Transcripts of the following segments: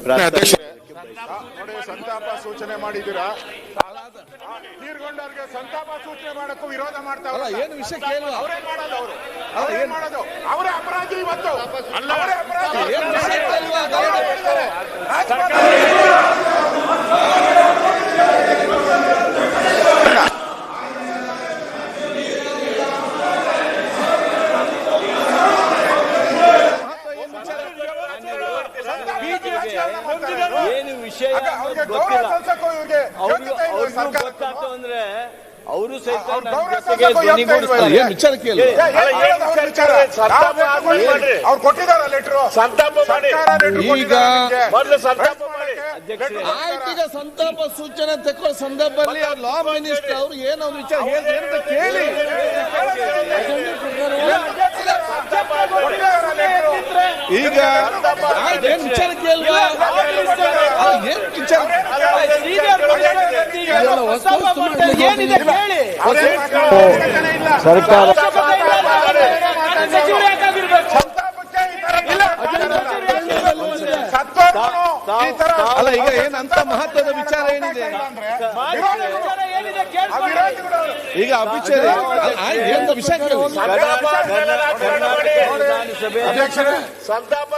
ಅಧ್ಯಕ್ಷ ಸಂತಾಪ ಸೂಚನೆ ಮಾಡಿದ್ದೀರಾ? ತೀರ್ಗೊಂಡವ್ರಿಗೆ ಸಂತಾಪ ಸೂಚನೆ ಮಾಡಕ್ಕೂ ವಿರೋಧ ಮಾಡ್ತಾವಲ್ಲ ಏನು ವಿಷಯ ಕೇಳುವ? ಅವರೇ ಮಾಡೋದು ಅವರು. ಅವರೇ ಮಾಡೋದು. ಅವರೇ ಅಪರಾಧಿ ಇವತ್ತು. ಅವರೇ ಅಪರಾಧಿ ಏನು ವಿಷಯ ಕೇಳುವ ಅವರೇ ಮಾಡಿದ್ದಾರೆ. ರಾಜಕಾರಣ ಏನು ವಿಷಯ ಆಗ ಅವ್ರಿಗೆ ಅನ್ನೋದು ಗೌರವ ಗೊತ್ತಿಲ್ಲ ಸಲ್ಸಕ್ಕೂ ಇವ್ರಿಗೆ ಅವ್ರಿಗೂ ಯೋಗ್ಯತೆ ಇಲ್ವಾ ಅವ್ರಿಗೂ ಸರ್ಕಾರಕ್ಕೂ? ಗೊತ್ತಾಯ್ತು ಅಂದ್ರೆ ಅವರು ಸಹಿತ ಅವ್ರು ನನ್ನ ಗೌರವ ಜೊತೆಗೆ ಸಲ್ಸಕ್ಕೂ ಯೋಗ್ಯತೆ ಧ್ವನಿಗೂಡಿಸ್ತಾರೆ. ಇಲ್ವಾ? ಏನು ವಿಚಾರ ಕೇಳುವ ಏ, ಏನ್ ಮಾಡೋದು ಅವ್ರ ವಿಚಾರ? ಸಂತಾಪ ನಾವು ಮಾಡಿ. ಮಾಡ್ರಿ. ಅವ್ರು ಕೊಟ್ಟಿದಾರ ವಿಷಯ ಸಂತಾಪ ಮಾಡಿ. ಸರ್ಕಾರ ಲೆಟ್ರು ಈಗ. ಮೊದಲು ಸಂತಾಪ ಮಾಡಿ. ಲೆಟ್ರು ಆಯ್ತು ಈಗ ಸಂತಾಪ ಸೂಚನೆ ತಕ್ಕೋ ಸಂದರ್ಭದಲ್ಲಿ ಲಾ ಮಿನಿಸ್ಟರ್ ಅವರು ಏನು ಅವ್ರ ವಿಚಾರ? ಕೇಳಿ. ಈಗ ಏನ್ ವಿಚಾರ ಏನು. ಸರ್ಕಾರ ಅಲ್ಲ ಈಗ ಏನಂತ ಮಹತ್ವದ ವಿಚಾರ ಏನಿದೆ ಅಂದ್ರೆ ವಿರೋಧಿಗಳು- ಆ ವಿರೋಧಿಗಳು ಅವರು. ಈಗ ಅಭಿಚಾರ ಏನು? ವಿಷಯ ಸಂತಾಪ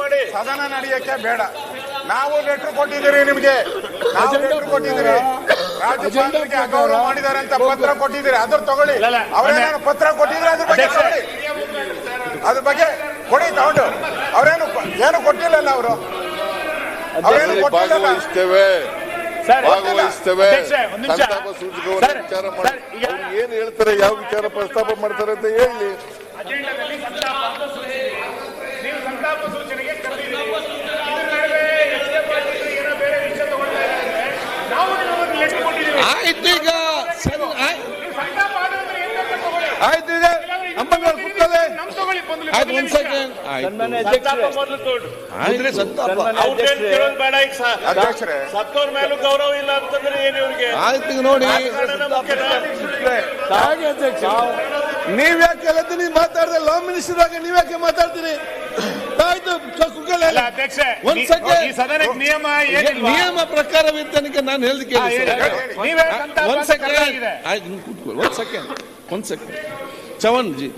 ಮಾಡಿ. ಸದನ ನಡೆಯಕ್ಕೆ ಬೇಡ. ನಾವು ಲೆಟರ್ ಕೊಟ್ಟಿದ್ದೀರಿ ನಿಮಗೆ. ನಾವು ಲೆಟರ್ ಕೊಟ್ಟಿದ್ದೀರಿ. ರಾಜ್ಯಪಾಲರಿಗೆ ಅಗೌರವ ಮಾಡಿದ್ದಾರೆ ಅಂತ ಪತ್ರ ಕೊಟ್ಟಿದ್ದೀರಿ. ಅದ್ರ ತಗೊಳ್ಳಿ. ಅವರೇನು ಪತ್ರ ಕೊಟ್ಟಿದ್ರೆ ಅದ್ರ ಬಗ್ಗೆ ತಗೊಳ್ಳಿ ಅದ್ರ ಬಗ್ಗೆ ಕೊಡಿ ತಗೊಂಡು. ಅವರೇನು ಏನು ಕೊಟ್ಟಿಲ್ಲಲ್ಲ ಅವರು? ಅವರೇನು ಕೊಟ್ಟಿಲ್ಲ ಭಾಗವಹಿಸ್ತೇವೆ. ಸಂತಾಪ ಸೂಚಕವನ್ನು ಸರ್, ವಿಚಾರ ಮಾಡಿ ಅವ್ರು ಏನ್ ಹೇಳ್ತಾರೆ ಯಾವ ವಿಚಾರ ಪ್ರಸ್ತಾಪ ಮಾಡ್ತಾರೆ ಅಂತ ಹೇಳಿ. ಆಯ್ತು ಈಗ ಆಯ್ತು. ನೀವು ಸಂತಾಪ ಆದ್ರೆ ಏನ್ ಬೇಕಾದ್ರೂ ತಗೊಳ್ಳಿ ಆಯ್ತು ಈಗ ಅಮ್ಮಗಳು ಕೂತ್ಕೊಳ್ಳಿ ನಮ್ ತಗೊಳ್ಳಿ ಬಂದ್ಲಿ ಆಯ್ತು ಒಂದ್ ಸೆಕೆಂಡ್ ಸನ್ಮಾನ್ಯ ಅಧ್ಯಕ್ಷರೇ. ಆಯ್ತು ಸಂತಾಪ ಅಧ್ಯಕ್ಷರೇ. ಕೇಳೋದು ಬೇಡ ಈಗ ಸ- ಅಧ್ಯಕ್ಷರೇ. ಸತ್ತೋರ್ ಮೇಲೂ ಗೌರವ ಇಲ್ಲ ಅಂತಂದ್ರೆ ಏನು ಇವ್ರಿಗೆ? ಆಯ್ತು ನೋಡಿ. ರಾಜಕಾರಣ ಮುಖ್ಯನಾ? ನೀವ್ ಯಾಕೆ ಎಲ್ಲದ್ದು ನೀವು ಮಾತಾಡಿದ್ರೆ ಲಾ ಮಿನಿಸ್ಟರ್ ಆಗಿ ನೀವ್ ಯಾಕೆ ಮಾತಾಡ್ತೀರಿ? ಆಯ್ತು ಅಧ್ಯಕ್ಷ ಒಂದ್ ಸೆಕೆಂಡ್. ನಿಯಮ ನಿಯಮ ಪ್ರಕಾರವಿದ್ದನಿಗೆ ನಾನು ಹೇಳಿ ಕೇಳಿ ಒಂದ್ ಅಂತ ಸೆಕೆಂಡ್. ಆಯ್ತು ಒಂದ್ ಸೆಕೆಂಡ್ ಒಂದ್ ಸೆಕೆಂಡ್ ಚವನ್ ಜಿ.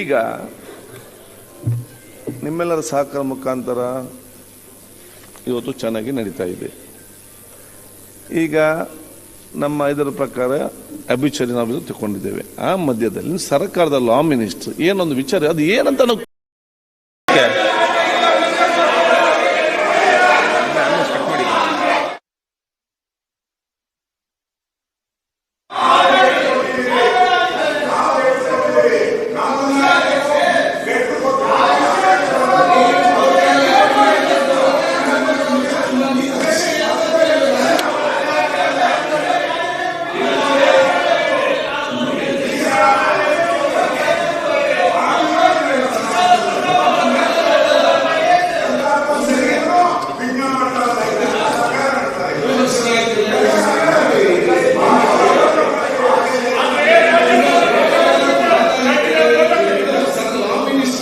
ಈಗ ನಿಮ್ಮೆಲ್ಲರ ಸಹಕಾರ ಮುಖಾಂತರ ಇವತ್ತು ಚೆನ್ನಾಗಿ ನಡೀತಾ ಇದೆ. ಈಗ ನಮ್ಮ ಇದರ ಪ್ರಕಾರ ಅಭಿಚರಿ ನಾವು ತಗೊಂಡಿದ್ದೇವೆ ಆ ಮಧ್ಯದಲ್ಲಿ ಸರ್ಕಾರದ ಲಾ ಮಿನಿಸ್ಟರ್ ಏನೊಂದು ವಿಚಾರ, ಅದು ಏನಂತ ನಾವು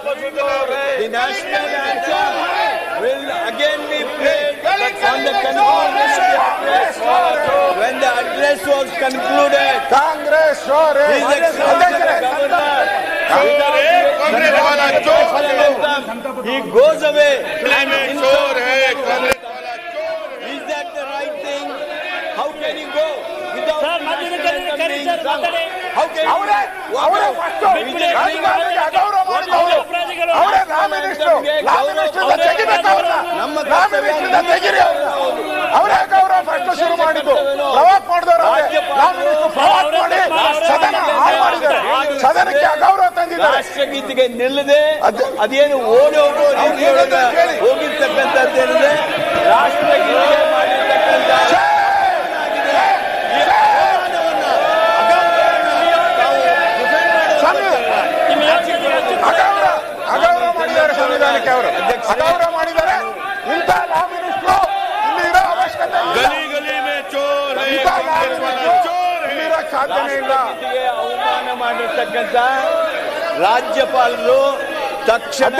The national anthem will again be played but on the conclusion. of press when the address was concluded. Congress His Excellency the Governor he goes away. Is that the right thing? How can he go without the national anthem being sung? ಅವರೇ ಗೌರವ first ಶುರು ಮಾಡಿದ್ದು. ಪ್ರವಾಕ್ ಮಾಡಿದವರು ಪ್ರವಾಕ್ ಮಾಡಿ ಸದನ ಹಾಳು ಮಾಡಿದ್ದಾರೆ. ಸದನಕ್ಕೆ ಅಗೌರವ ತಂದಿದ್ದಾರೆ. ರಾಷ್ಟ್ರಗೀತೆಗೆ ನಿಲ್ಲದೆ ಅದೇನು ಓಡಿ ಹೋಗೋ ರೀತಿಯೊಳಗ ಹೋಗಿರ್ತಕ್ಕಂಥದ್ದೇನಿದೆ? ರಾಷ್ಟ್ರಗೀತೆ ಮಾಡಿರ್ತಕ್ಕಂಥ ಅಗೌರವ ಅಗೌರವ ಮಾಡಿದ್ದಾರೆ ಸಂವಿಧಾನಕ್ಕೆ ಅವರು ಅಗೌರವ ಮಾಡಿದ್ದಾರೆ. ಇಂಥ ಲಾ ಮಿನಿಸ್ಟ್ರು ಇಲ್ಲಿ ಇರೋ ಅವಶ್ಯಕತೆ ಸಾಧ್ಯನೇ ಇಲ್ಲ ಅವಮಾನ ಮಾಡಿರ್ತಕ್ಕಂಥ ರಾಜ್ಯಪಾಲರು ತಕ್ಷಣ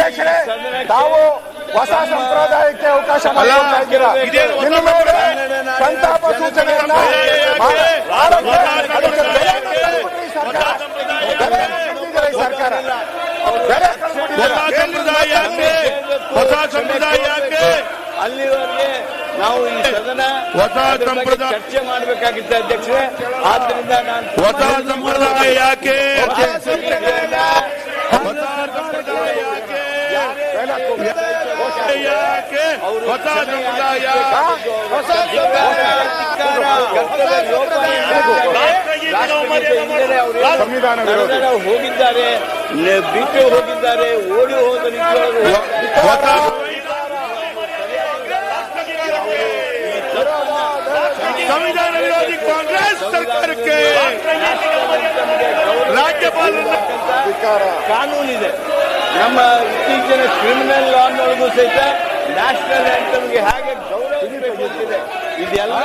ತಾವು ಹೊಸ ಸಂಪ್ರದಾಯಕ್ಕೆ ಅವಕಾಶ? ಸಂತಾಪ ಸೂಚನೆಯನ್ನ ಸರ್ಕಾರ ಬೆಲೆ ಯಾಕೆ ಹೊಸ ಸಂಪ್ರದಾಯ ಯಾಕೆ ಅಲ್ಲಿವರೆಗೆ ನಾವು ಈ ಸದನ ಹೊಸ ಸಂಪ್ರದಾಯ- ಚರ್ಚೆ ಮಾಡಬೇಕಾಗಿತ್ತು ಅಧ್ಯಕ್ಷರೇ. ಆದ್ರಿಂದ ನಾನು ಹೊಸ ಸಂಪ್ರದಾಯ ಯಾಕೆ ಹೊಸ ಸಂಪ್ರದಾಯನ ಯಾಕೆ ಹೊಸ ಸಂಪ್ರದಾಯ ಹೊಸ ಸಂಪ್ರದಾಯ ಕರ್ತವ್ಯ ಲೋಪಾಯ ರಾಷ್ಟ್ರಗೀತೆ ಇಲ್ಲದೆ ಅವರು ಸಂವಿಧಾನ ವಿರೋಧಿ. ಕನ್ನಡ ಹೋಗಿದ್ದಾರೆ ನೆ- ಬಿಟ್ಟು ಹೋಗಿದ್ದಾರೆ ಓಡಿ ಹೋದ ರೀತಿಯೊಳಗೆ ಹೋಗಿದ್ದಾರೆ. ಸಂವಿಧಾನ ವಿರೋಧಿ ಕಾಂಗ್ರೆಸ್ ಸರ್ಕಾರಕ್ಕೆ ರಾಜ್ಯಪಾಲರ ಕಾನೂನಿದೆ ನಮ್ಮ ಇತ್ತೀಚಿನ ಕ್ರಿಮಿನಲ್ ಲಾನೊಳಗೂ ಸಹಿತ ನ್ಯಾಷನಲ್ ಹೇಗೆ ಗೌರವ ಗೊತ್ತಿದೆ ಇದೆಲ್ಲ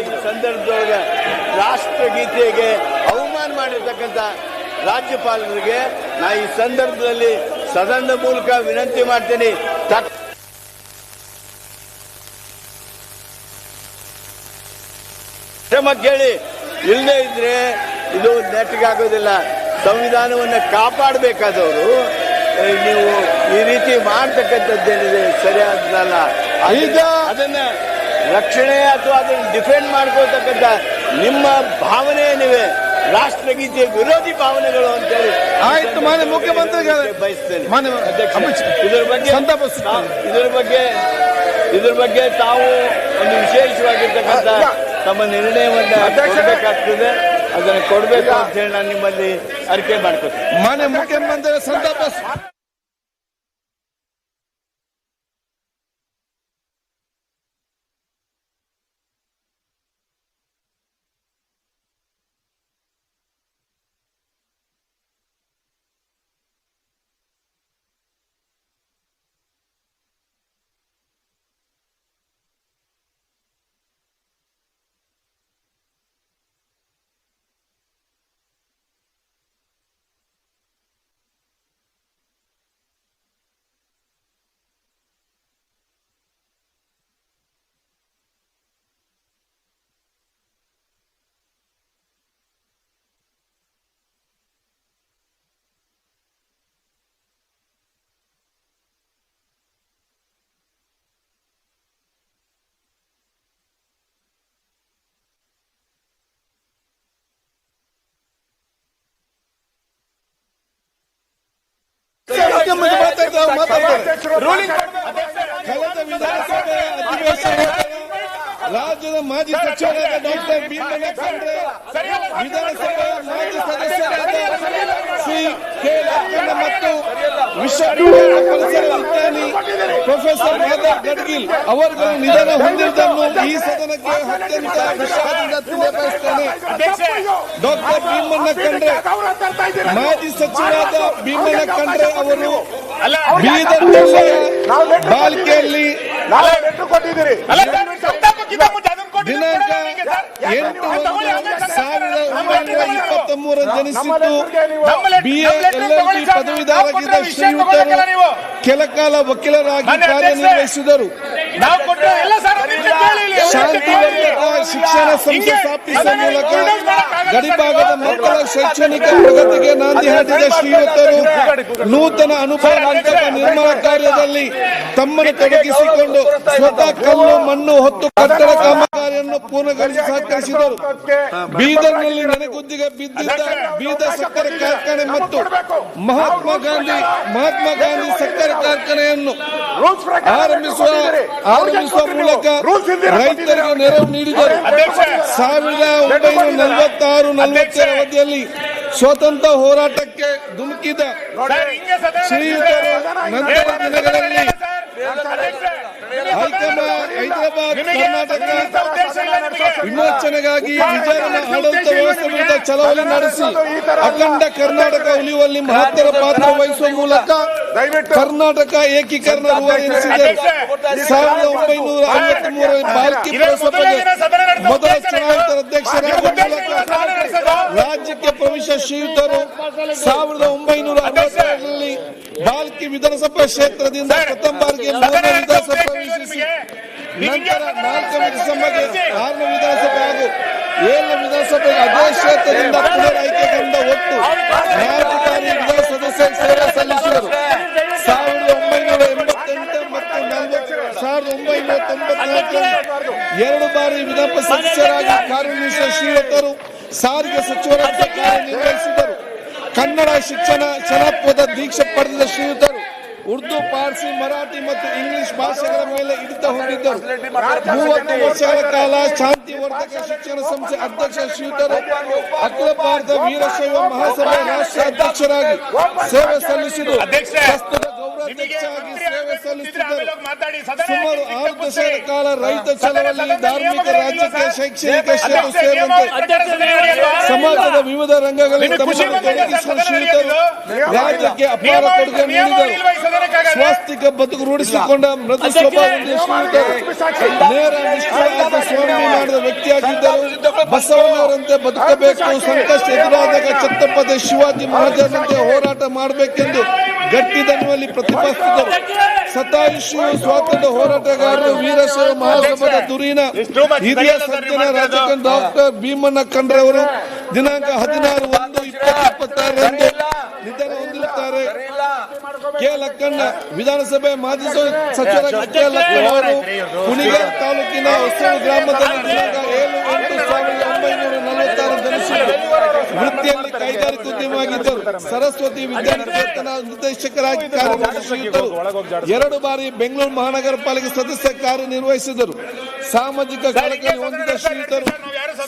ಈ ಸಂದರ್ಭದೊಳಗೆ ರಾಷ್ಟ್ರಗೀತೆಗೆ ಅವಮಾನ ಮಾಡಿರ್ತಕ್ಕಂಥ ರಾಜ್ಯಪಾಲರಿಗೆ ನಾ ಈ ಸಂದರ್ಭದಲ್ಲಿ ಸದನದ ಮೂಲಕ ವಿನಂತಿ ಮಾಡ್ತೀನಿ. ಕ್ರಮ ಕೇಳಿ, ಇಲ್ಲದೆ ಇದ್ರೆ ಇದು ನೆಟ್ಟಿಗಾಗೋದಿಲ್ಲ ಸಂವಿಧಾನವನ್ನು ಕಾಪಾಡಬೇಕಾದವರು ರೀತಿ ಮಾಡ್ತಕ್ಕಂಥದ್ದೇನಿದೆ ಸರಿಯಾದಲ್ಲ ಈಗ ಅದನ್ನ ರಕ್ಷಣೆ ಅಥವಾ ಅದನ್ನ ಡಿಫೆಂಡ್ ಮಾಡ್ಕೊಳ್ತಕ್ಕಂಥ ನಿಮ್ಮ ಭಾವನೆ ಏನಿವೆ ರಾಷ್ಟ್ರಗೀತೆ ವಿರೋಧಿ ಭಾವನೆಗಳು ಅಂತೇಳಿ ಆಯ್ತು, ಮಾನ್ಯ ಮುಖ್ಯಮಂತ್ರಿಗಳೇ. ಬಯಸ್ತೇನೆ. ಇದರ ಬಗ್ಗೆ ಸಂತಾಪ ಸೂಚನೆ. ಇದರ ಬಗ್ಗೆ ಇದ್ರ ಬಗ್ಗೆ ತಾವು ಒಂದು ವಿಶೇಷವಾಗಿರ್ತಕ್ಕಂಥ ತಮ್ಮ ನಿರ್ಣಯವನ್ನ ಕೊಡಬೇಕಾಗ್ತದೆ. ಅದನ್ನು ಕೊಡಬೇಕು ಅಂತ ಹೇಳಿ ನಾನು ನಿಮ್ಮಲ್ಲಿ ಅರಿಕೆ ಮಾಡ್ಕೊತೀನಿ. ಮಾನ್ಯ ಮುಖ್ಯಮಂತ್ರಿ ಸಂತಾಪ ಸೂ- ಮುಖ್ಯಮಂತ್ರಿ ಮಾತಾಡ್ತಾರೆ, ಮಾತಾಡ್ತಾರೆ. ಕಳೆದ ವಿಧಾನಸಭೆ ಅಧಿವೇಶನ ರಾಜ್ಯದ ಮಾಜಿ ಸಚಿವರಾದ ಡಾಕ್ಟರ್ ಭೀಮಣ್ಣ ಖಂಡ್ರೆ ವಿಧಾನಸಭೆಯ ಮಾಜಿ ಸದಸ್ಯರಾದ ಶ್ರೀ ಕೆ ಲಕ್ಕಣ್ಣ ಮತ್ತು ವಿಶ್ವವಿದ್ಯಾಲಯ ಪರಿಸರ ವಿಜ್ಞಾನಿ ಪ್ರೊಫೆಸರ್ ಮಾಧವ್ ಗಡ್ಗಿಲ್ ಅವರುಗಳು ನಿಧನ ಹೊಂದಿರುವುದನ್ನು ಈ ಸದನಕ್ಕೆ ಅತ್ಯಂತ ವಿಷಾದದಿಂದ ತಿಳಿಯಬಯಸ್ತೇನೆ ಡಾಕ್ಟರ್ ಭೀಮಣ್ಣ ಖಂಡ್ರೆ ಮಾಜಿ ಸಚಿವರಾದ ಭೀಮಣ್ಣ ಖಂಡ್ರೆ ಅವರು ಬೀದರ್ ಬಾಲ್ಕೆಯಲ್ಲಿ ದಿನಾಂಕ. ಎಂಟು ಒಂದು ಸಾವಿರದ ಒಂಬೈನೂರ ಇಪ್ಪತ್ತ ಮೂರ ಜನಿಸಿದ್ದು ಬಿ. ಪದವೀಧರಾಗಿದ್ದ ಶ್ರೀಯುತರು. ಕೆಲ ಕಾಲ ವಕೀಲರಾಗಿ ಕಾರ್ಯನಿರ್ವಹಿಸಿದರು ಶಾಂತಿವರ್ಧಕ ಶಿಕ್ಷಣ ಸಂಸ್ಥೆ ಸ್ಥಾಪಿಸುವ ಮೂಲಕ ಗಡಿಭಾಗದ ಮಕ್ಕಳ ಶೈಕ್ಷಣಿಕ ಪ್ರಗತಿಗೆ ನಾಂದಿ ಹಾಡಿದ ಶ್ರೀಯುತರು ನೂತನ ಅನುಭವ ಹಂತದ ನಿರ್ಮಾಣ ಕಾರ್ಯದಲ್ಲಿ ತಮ್ಮನ್ನು ತೊಡಗಿಸಿಕೊಂಡು ಸ್ವತಃ ಕಲ್ಲು ಮಣ್ಣು ಹೊತ್ತು ಕಟ್ಟಡ ಕಾಮಗಾರಿಯನ್ನು ಪೂರ್ಣಗೊಳಿಸಿ ಸಹಕರಿಸಿದರು ಬೀದರ್ನಲ್ಲಿ ನೆನೆಗುದ್ದಿಗೆ ಬಿದ್ದಿದ್ದ ಬೀದರ್ ಸಕ್ಕರೆ ಕಾರ್ಖಾನೆ ಮತ್ತು ಮಹಾತ್ಮ ಗಾಂಧಿ ಮಹಾತ್ಮ ಗಾಂಧಿ ಸಕ್ಕರೆ ಕಾರ್ಖಾನೆಯನ್ನು ಆರಂಭಿಸುವ ಆರಂಭಿಸುವ ಮೂಲಕ ರೈತರಿಗೆ ನೆರವು ನೀಡಿದರು ಸಾವಿರದ ಒಂಬೈನೂರ ನಲವತ್ತಾರು ನಲವತ್ತರ ಅವಧಿಯಲ್ಲಿ ಸ್ವತಂತ್ರ ಹೋರಾಟಕ್ಕೆ ಧುಮುಕಿದ ಶ್ರೀಯುತರು ನಂತರ ದಿನಗಳಲ್ಲಿ ಹೈದರಾಬಾದ್ ನಿಮಗೆ ಕರ್ನಾಟಕ ವಿಮೋಚನೆಗಾಗಿ ವಿಚಾರಣಾ ಆಡಳಿತ ವ್ಯವಸ್ಥೆ ವಿರುದ್ಧ ಚಳವಳಿ ನಡೆಸಿ ಅಖಂಡ ಕರ್ನಾಟಕ ಉಳಿಯುವಲ್ಲಿ ಮಹತ್ತರ ಪಾತ್ರ ವಹಿಸುವ ಮೂಲಕ ಕರ್ನಾಟಕ ಏಕೀಕರಣ ಸಾವಿರದ ಒಂಬೈನೂರ ಐವತ್ತ್ ಮೂರರಲ್ಲಿ ಬಾಲ್ಕಿ ಪುರಸಭೆಗೆ ಮೊದಲ ಚುನಾಯಿತ ಅಧ್ಯಕ್ಷರಾಗಿ ಮೂಲಕ ರಾಜ್ಯಕ್ಕೆ ಪ್ರವೇಶ ಶ್ರೀಯುತರು ಸಾವಿರದ ಒಂಬೈನೂರ ಅರವತ್ತೇಳರಲ್ಲಿ ಬಾಲ್ಕಿ ವಿಧಾನಸಭಾ ಕ್ಷೇತ್ರದಿಂದ ಪ್ರಥಮ ಬಾರಿಗೆ ಮೂರನೇ ವಿಧಾನಸಭೆ ಪ್ರವೇಶಿಸಿ. ನಂತರ ನಾಲ್ಕನೇ ವಿಧಾನಸಭೆಗೆ ಆರನೇ ವಿಧಾನಸಭೆ ಹಾಗೂ ಏಳನೇ ವಿಧಾನಸಭೆಗೆ ಅದೇ ಕ್ಷೇತ್ರದಿಂದ ಪುನರ್ ಆಯ್ಕೆಗೊಂಡ ಒಟ್ಟು ವಿಧಾನ ಸದಸ್ಯ ಸೇವೆ ಎರಡು ಬಾರಿ ವಿಧಾನ ಸದಸ್ಯರಾಗಿ ಕಾರ್ಯನಿರ್ವಹಿಸಿದರು ಸಾರಿಗೆ ಸಚಿವರಾಗಿ ಕಾರ್ಯನಿರ್ವಹಿಸಿದರು ಕನ್ನಡ ಶಿಕ್ಷಣ ಚನಪದ ದೀಕ್ಷೆ ಪಡೆದ ಶ್ರೀಯುತರು ಉರ್ದು ಪಾರ್ಸಿ ಮರಾಠಿ ಮತ್ತು ಇಂಗ್ಲಿಷ್ ಭಾಷೆಗಳ ಮೇಲೆ ಹಿಡಿತ ಹೊಂದಿದ್ದರು. ಮೂವತ್ತು ವರ್ಷಗಳ ಕಾಲ ಶಾಂತಿ ಶಾಂತಿವರ್ಧಕ ಶಿಕ್ಷಣ ಸಂಸ್ಥೆ ಅಧ್ಯಕ್ಷ ಶ್ರೀಯುತರು ಅಖಿಲ ಭಾರತ ವೀರಶೈವ ಮಹಾಸಭೆ ರಾಷ್ಟ್ರ ಅಧ್ಯಕ್ಷರಾಗಿ ಸೇವೆ ಸಲ್ಲಿಸಿದರು. ಪ್ರಸ್ತುತ ಗೌರವಾಧ್ಯಕ್ಷರಾಗಿ ಸುಮಾರು ಆರು ಕಾಲ ರೈತ ಚಳವಳಿ ಧಾರ್ಮಿಕ ರಾಜಕೀಯ ಶೈಕ್ಷಣಿಕ ಸೇರಿದಂತೆ? ಸಮಾಜದ ವಿವಿಧ ರಂಗಗಳಲ್ಲಿ ತಮ್ಮನ್ನು ತೊಡಗಿಸುವ ರಾಜ್ಯಕ್ಕೆ ಅಪಾರ ಕೊಡುಗೆ ನೀಡಿದರು. ಸ್ವಾಸ್ತಿಕ ಬದುಕು ರೂಢಿಸಿಕೊಂಡ ಮೃದು ಸ್ವಭಾವದಿಂದ ಶ್ರೀಯುತರು ನೇರ ನಿಷ್ಠಾವಾದ ಸ್ವಾಮಿ ಮಾಡಿದ ವ್ಯಕ್ತಿಯಾಗಿದ್ದರು. ಬಸವಣ್ಣವರಂತೆ ಬದುಕಬೇಕು. ಸಂಕಷ್ಟ ಎದುರಾದಾಗ ಛತ್ರಪತಿ ಶಿವಾಜಿ ಮಹಾರಾಜರಂತೆ ಹೋರಾಟ ಮಾಡಬೇಕೆಂದು ಗಟ್ಟಿ ದನಿಯಲ್ಲಿ ಪ್ರತಿಪಾದಿಸಿದರು ಸತಾಯುಷಿ ಸ್ವಾತಂತ್ರ್ಯ ಹೋರಾಟಗಾರರು ವೀರಶೈವ ಮಹಾಸಭಾದ ದುರೀನ ಹಿರಿಯ ಸಜ್ಜನ ರಾಜಕೀಯ ಡಾಕ್ಟರ್ ಭೀಮಣ್ಣ ಕಂಡ್ರವರು ದಿನಾಂಕ ಹದಿನಾರು ಒಂದು ಇಪ್ಪತ್ತು ಇಪ್ಪತ್ತಾರರಂದು ನಿಧನ ಹೊಂದಿರುತ್ತಾರೆ. ಕೆ ಲಕ್ಕಣ್ಣ ವಿಧಾನಸಭೆ ಮಾಜಿ ಸಚಿವರಾಗಿ ಕೆ ಲಕ್ಕಣ್ಣ ಅವರು ಕುಣಿಗಲ್ ತಾಲೂಕಿನ ಹೊಸ ಗ್ರಾಮದಲ್ಲಿ ದಿನಾಂಕ ಏಳು ಎಂಟು ಸಾವಿರದ ವೃತ್ತಿಯಲ್ಲಿ ಕೈಗಾರಿಕೋದ್ಯಮವಾಗಿದ್ದರು ಸರಸ್ವತಿ ವಿದ್ಯಾನಿಕೇತನ ನಿರ್ದೇಶಕರಾಗಿ ಕಾರ್ಯನಿರ್ವಹಿಸಿದ್ದರು. ಎರಡು ಬಾರಿ ಬೆಂಗಳೂರು ಮಹಾನಗರ ಪಾಲಿಕೆ ಸದಸ್ಯ ಕಾರ್ಯನಿರ್ವಹಿಸಿದರು ಸಾಮಾಜಿಕ ಕಾರ್ಯಕ್ರಮ ಹೊಂದಿದ ಶ್ರೀಯುತರು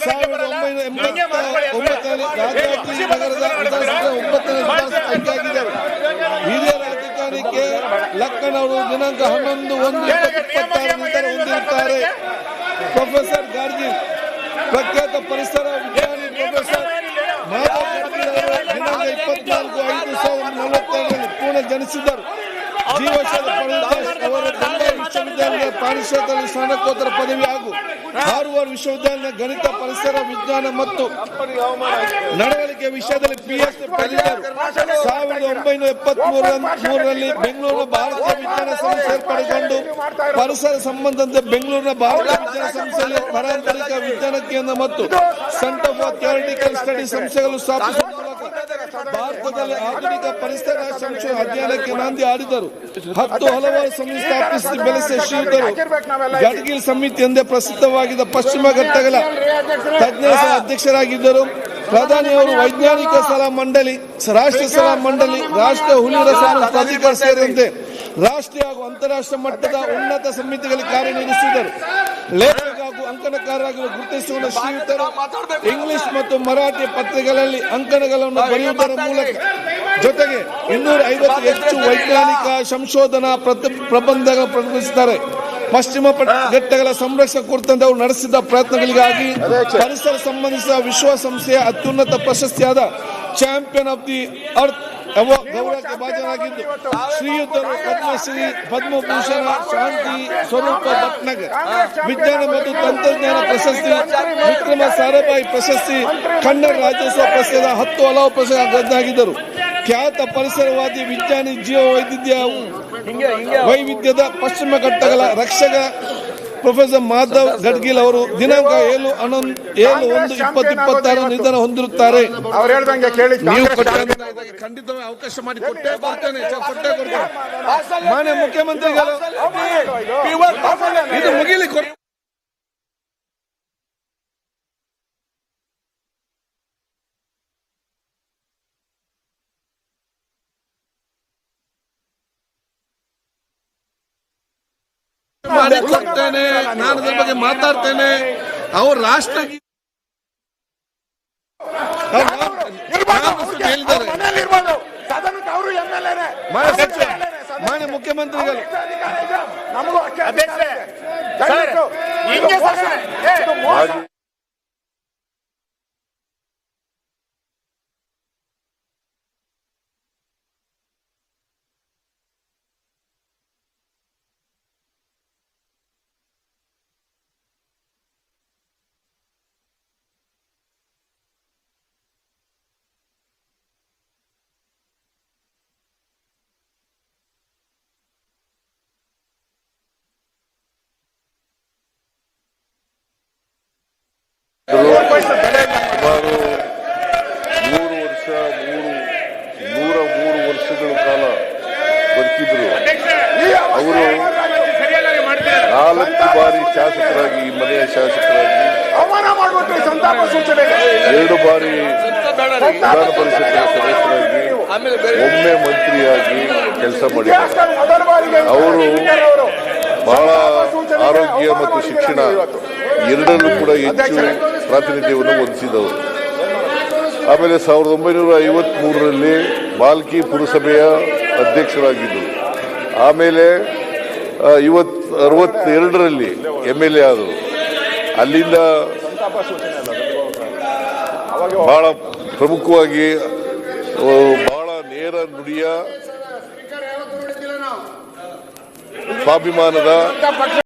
ಸಾವಿರದ ಒಂಬೈನೂರ ಎಂಬತ್ತ ಒಂಬತ್ತರಲ್ಲಿ ರಾಜಾಜಿ ನಗರದ ವಿಧಾನಸಭೆ ಒಂಬತ್ತನೇ ಆಯ್ಕೆಯಾಗಿದ್ದರು ಹಿರಿಯ ರಾಜಕಾರಣಿ ಕೆ ಅವರು ದಿನಾಂಕ ಹನ್ನೊಂದು ಒಂದು ಇಪ್ಪತ್ತಾರು ಹೊಂದಿರುತ್ತಾರೆ ಪ್ರೊಫೆಸರ್ ಗಾರ್ಗಿ ಪ್ರಖ್ಯಾತ ಪರಿಸರ ವಿಜ್ಞಾನಿ ಪ್ರೊಫೆಸರ್ ಮಾಧವ್ ಗಾಡ್ಗೀಳ್ ಅವರು ದಿನಾಂಕ ಇಪ್ಪತ್ನಾಲ್ಕು ಐದು ಸಾವಿರದ ನಲವತ್ತೆರಡರಲ್ಲಿ ಪುಣೆ ಜನಿಸಿದರು ಜೀವಶಾಲ ಸ್ನಾನಕೋತ್ತರ ಸ್ನಾತಕೋತ್ತರ ಪದವಿ ಹಾಗೂ ಹಾರ್ವರ್ಡ್ ವಿಶ್ವವಿದ್ಯಾಲಯ ಗಣಿತ ಪರಿಸರ ವಿಜ್ಞಾನ ಮತ್ತು ನಡವಳಿಕೆ ವಿಷಯದಲ್ಲಿ ಪಿಎಚ್ ಪಡೆದಿದ್ದರು ಸಾವಿರದ ಒಂಬೈನೂರ ಎಪ್ಪತ್ತ್ ಮೂರರಲ್ಲಿ ಬೆಂಗಳೂರಿನ ಭಾರತೀಯ ವಿಜ್ಞಾನ ಸಂಸ್ಥೆ ಸೇರ್ಪಡೆಗೊಂಡು ಪರಿಸರ ಸಂಬಂಧಂತೆ ಬೆಂಗಳೂರಿನ ಭಾರತೀಯ ವಿಜ್ಞಾನ ಸಂಸ್ಥೆಯಲ್ಲಿ ಪರಾಂತರಿಕ ವಿಜ್ಞಾನ ಕೇಂದ್ರ ಮತ್ತು ಸೆಂಟರ್ ಫಾರ್ ಥಿಯರಿಟಿಕಲ್ ಸ್ಟಡಿ ಸಂಸ್ಥೆಗಳು ಸ್ಥಾಪಿಸುವ ಮೂಲಕ ಭಾರತದಲ್ಲಿ ಆಧುನಿಕ ಪರಿಸರ ಸಂಶೋಧನಾ ಅಧ್ಯಯನಕ್ಕೆ ನಾಂದಿ ಆಡಿದರು ಹತ್ತು ಹಲವಾರು ಸಂಸ್ಥೆ ಸ್ಥಾಪಿಸಿ ಬೆಳೆಸಿದ ಶ್ರೀಯುತರು ಗಡ್ಗಿಲ್ ಸಮಿತಿ ಎಂದೇ ಪ್ರಸಿದ್ಧವಾಗಿದ್ದ ಪಶ್ಚಿಮ ಘಟ್ಟಗಳ ತಜ್ಞರ ಅಧ್ಯಕ್ಷರಾಗಿದ್ದರು. ಅಧ್ಯಕ್ಷರಾಗಿದ್ದರು ಪ್ರಧಾನಿಯವರು ವೈಜ್ಞಾನಿಕ ಸಲಹಾ ಮಂಡಳಿ ರಾಷ್ಟ್ರೀಯ ಸಲಹಾ ಮಂಡಳಿ ರಾಷ್ಟ್ರ ಹುಲಿ ರಸಾಯನ ಪ್ರಾಧಿಕಾರ ಸೇರಿದಂತೆ ರಾಷ್ಟ್ರೀಯ ಹಾಗೂ ಅಂತಾರಾಷ್ಟ್ರೀಯ ಮಟ್ಟದ ಉನ್ನತ ಸಮಿತಿಗಳಿಗೆ ಕಾರ್ಯನಿರ್ವಹಿಸಿದರು ಲೇಖಕ ಹಾಗೂ ಅಂಕಣಕಾರರಾಗಿ ಗುರುತಿಸಿಕೊಂಡ ಶ್ರೀಯುತರು ಇಂಗ್ಲಿಷ್ ಮತ್ತು ಮರಾಠಿ ಪತ್ರಿಕೆಗಳಲ್ಲಿ ಅಂಕಣಗಳನ್ನು ಬರೆಯುವುದರ ಮೂಲಕ ಜೊತೆಗೆ ಇನ್ನೂರ ಐವತ್ತು ಹೆಚ್ಚು ವೈಜ್ಞಾನಿಕ ಸಂಶೋಧನಾ ಪ್ರಬಂಧಗಳನ್ನು ಪ್ರಕಟಿಸಿದ್ದಾರೆ ಪಶ್ಚಿಮ ಘಟ್ಟಗಳ ಸಂರಕ್ಷಣೆ ಕುರಿತಂತೆ ಅವರು ನಡೆಸಿದ ಪ್ರಯತ್ನಗಳಿಗಾಗಿ ಪರಿಸರ ಸಂಬಂಧಿಸಿದ ವಿಶ್ವಸಂಸ್ಥೆಯ ಅತ್ಯುನ್ನತ ಪ್ರಶಸ್ತಿಯಾದ ಚಾಂಪಿಯನ್ ಆಫ್ ದಿ ಅರ್ತ್ ಗೌರವಕ್ಕೆ ಭಾಜನರಾಗಿದ್ದು ಶ್ರೀಯುತರು ಪದ್ಮಶ್ರೀ ಪದ್ಮಭೂಷಣ ಶಾಂತಿ ಸ್ವರೂಪ ಭಟ್ನಗರ್. ವಿಜ್ಞಾನ ಮತ್ತು ತಂತ್ರಜ್ಞಾನ ಪ್ರಶಸ್ತಿ ವಿಕ್ರಮ ಸಾರಾಭಾಯಿ ಪ್ರಶಸ್ತಿ ಕನ್ನಡ ರಾಜ್ಯೋತ್ಸವ ಪ್ರಶಸ್ತಿಯ ಹತ್ತು ಹಲವು ಪ್ರಶಸ್ತಿಯಾಗಿದ್ದರು ಖ್ಯಾತ ಪರಿಸರವಾದಿ ವಿಜ್ಞಾನಿ ಜೀವ ವೈವಿಧ್ಯ ವೈವಿಧ್ಯದ ಪಶ್ಚಿಮ ಘಟ್ಟಗಳ ರಕ್ಷಕ ಪ್ರೊಫೆಸರ್ ಮಾಧವ್ ಗಡ್ಗಿಲ್ ಅವರು ದಿನಾಂಕ ಏಳು ಹನ್ನೊಂದು ಏಳು ಒಂದು ಇಪ್ಪತ್ತು ಇಪ್ಪತ್ತಾರು ನಿಧನ ಹೊಂದಿರುತ್ತಾರೆ ಅವ್ರು ಹೇಳ್ದಂಗೆ ಕೇಳಿ ನೀವು ಖಂಡಿತವಾಗಿ ಅವಕಾಶ ಮಾಡಿ ಕೊಟ್ಟೇ ಬರ್ತೇನೆ ಕೊಟ್ಟೆ ಕೊಡ್ತೇನೆ ಮಾನ್ಯ ಮುಖ್ಯಮಂತ್ರಿಗಳು ಇದು ಮುಗಿಲಿ ಕೊಡ್ತೇನೆ ನಾನು ಅದ್ರ ಬಗ್ಗೆ ಮಾತಾಡ್ತೇನೆ. ಅವ್ರ ರಾಷ್ಟ್ರ ಮಾನ್ಯ ಮುಖ್ಯಮಂತ್ರಿಗಳು. ನಮಗೂ ಅಷ್ಟೇ ಅಧ್ಯಕ್ಷರೇ, ದಯವಿಟ್ಟು ಹಿಂಗೆ ಇದು ಮೋಸ. ಏ, ಇದು ಮೋಸ. ಸುಮಾರು ಮೂರು ವರ್ಷ ಮೂರು ನೂರ ಮೂರು ವರ್ಷಗಳ ಕಾಲ ಬದುಕಿದ್ರು ಅವರು ಸರಿಯಾಗಿ ಮಾಡ್ತಾರೆ ನಾಲ್ಕು ಬಾರಿ ಶಾಸಕರಾಗಿ ಈ ಮನೆಯ ಶಾಸಕರಾಗಿ ಅವಮಾನ ಮಾಡ್ಬಿಟ್ರಿ ಸಂತಾಪ ಸೂಚನೆಗೆ ಎರಡು ಬಾರಿ ವಿಧಾನ ಪರಿಷತ್ತಿನ ಸದಸ್ಯರಾಗಿ ಒಮ್ಮೆ ಮಂತ್ರಿಯಾಗಿ ಕೆಲಸ ಮಾಡಿದ್ದಾರೆ. ಅವರು ಬಹಳ ಆರೋಗ್ಯ ಮತ್ತು ಶಿಕ್ಷಣ ಎರಡರಲ್ಲೂ ಕೂಡ ಹೆಚ್ಚು ಪ್ರಾತಿನಿಧ್ಯವನ್ನು ಹೊಂದಿಸಿದವರು ಆಮೇಲೆ ಸಾವಿರದ ಒಂಬೈನೂರ ಐವತ್ಮೂರರಲ್ಲಿ ಬಾಲ್ಕಿ ಪುರಸಭೆಯ ಅಧ್ಯಕ್ಷರಾಗಿದ್ದರು. ಆಮೇಲೆ ಇವತ್ ಅರವತ್ತೆರಡರಲ್ಲಿ ಎಂ ಎಲ್ ಎ ಆದರು. ಅಲ್ಲಿಂದ ಬಹಳ ಪ್ರಮುಖವಾಗಿ ನೇರ ನುಡಿಯ ಸ್ವಾಭಿಮಾನದ